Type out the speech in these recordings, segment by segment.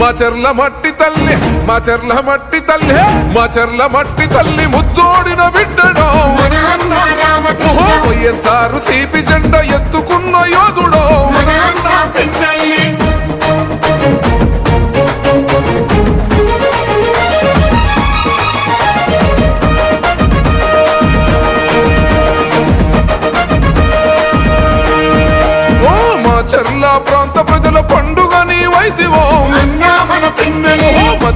మా చెర్ల మట్టి తల్లి మా చెర్ల మట్టి తల్లి మా చెర్ల మట్టి తల్లి ముద్దోడిన బిడ్డడో. వైఎస్ఆర్ సిపి జెండ ఎత్తుకున్న యోధుడో. మన మా చెర్ల ప్రాంత ప్రజల పండుగ నీ వైదివో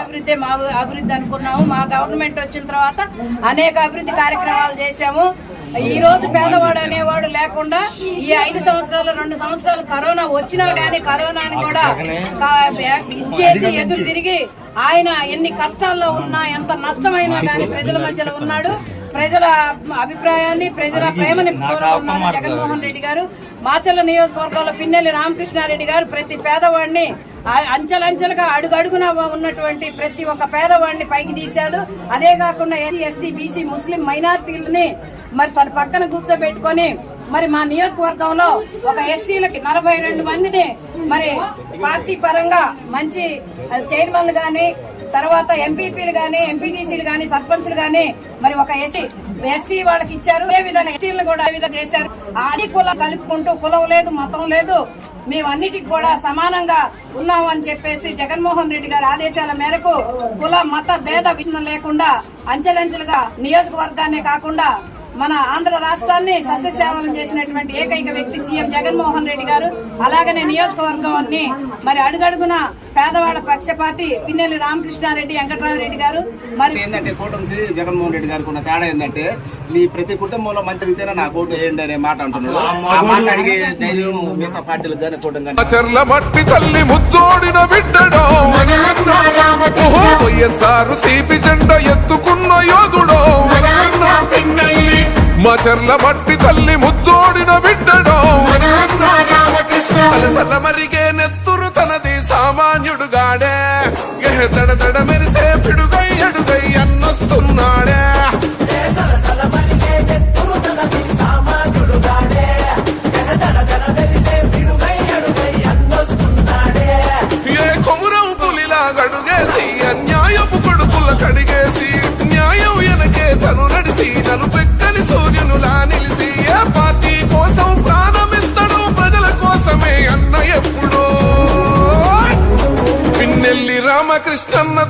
అభివృద్ధి మా అభివృద్ధి అనుకున్నాము. మా గవర్నమెంట్ వచ్చిన తర్వాత అనేక అభివృద్ధి కార్యక్రమాలు చేశాము. ఈ రోజు పేదవాడు అనేవాడు లేకుండా ఈ ఐదు సంవత్సరాలు రెండు సంవత్సరాలు కరోనా వచ్చినా గానీ కరోనాని కూడా ఇచ్చేసి ఎదురు తిరిగి ఆయన ఎన్ని కష్టాల్లో ఉన్నా ఎంత నష్టమైనా గానీ ప్రజల మధ్యలో ఉన్నాడు. ప్రజల అభిప్రాయాన్ని ప్రజల ప్రేమని చూడాలన్నారు జగన్మోహన్ రెడ్డి గారు. మాచల్ల నియోజకవర్గంలో పిన్నెల్లి రామకృష్ణారెడ్డి గారు ప్రతి పేదవాడిని అంచెలంచెలుగా అడుగడుగున ఉన్నటువంటి ప్రతి ఒక్క పేదవాడిని పైకి తీశాడు. అదే కాకుండా ఎస్సీ ఎస్టీ బీసీ ముస్లిం మైనార్టీలని మరి తన పక్కన కూర్చోబెట్టుకొని మరి మా నియోజకవర్గంలో ఒక ఎస్సీలకి నలభై రెండు మందిని మరి పార్టీ పరంగా మంచి చైర్మన్లు గాని తర్వాత ఎంపీపీలు కానీ ఎంపీటీసీలు కానీ సర్పంచ్లు కానీ మరి ఒక ఎస్సీ ఎస్సీ వాళ్ళకి ఇచ్చారు. ఏ విధంగా ఎస్సీలను కూడా ఏ విధంగా చేశారు? ఆది కులం కలుపుకుంటూ కులం లేదు మతం లేదు. మేమన్నిటికి కూడా సమానంగా ఉన్నాం అని చెప్పేసి జగన్మోహన్ రెడ్డి గారి ఆదేశాల మేరకు కుల మత భేద విషయం లేకుండా అంచెలంచెలుగా నియోజకవర్గాన్ని కాకుండా మన ఆంధ్ర రాష్ట్రాన్ని సస్యశ్యామలం చేసినటువంటి ఏకైక వ్యక్తి సీఎం జగన్మోహన్ రెడ్డి గారు. అలాగనే నియోజకవర్గాన్ని మరి అడుగడుగున పేదవాడ పక్షపాతి పిన్నెల్లి రామకృష్ణారెడ్డి వెంకటరామరెడ్డి గారు. మరి ఏంటంటే కూటమికి జగన్మోహన్ రెడ్డి గారికి ఉన్న తేడా ఏంటంటే మీ ప్రతి కుటుంబంలో మంచి జరిగితేనే నా ఓటు వేయండి అనే మాట ఆ మాట అడిగే ధైర్యం మిగతా పార్టీలకు కానీ కూటమి కానీ మాచర్ల మట్టి తల్లి ముద్దోడిన బిడ్డడో. మన అన్న రామకృష్ణ వైఎస్ఆర్ సిపి జెండా ఎత్తుకున్న యోధుడో. పిన్నెల్లి మాచర్ల మట్టి తల్లి ముద్దోడిన బిడ్డడో. సలసల మరిగే నెత్తురు Ama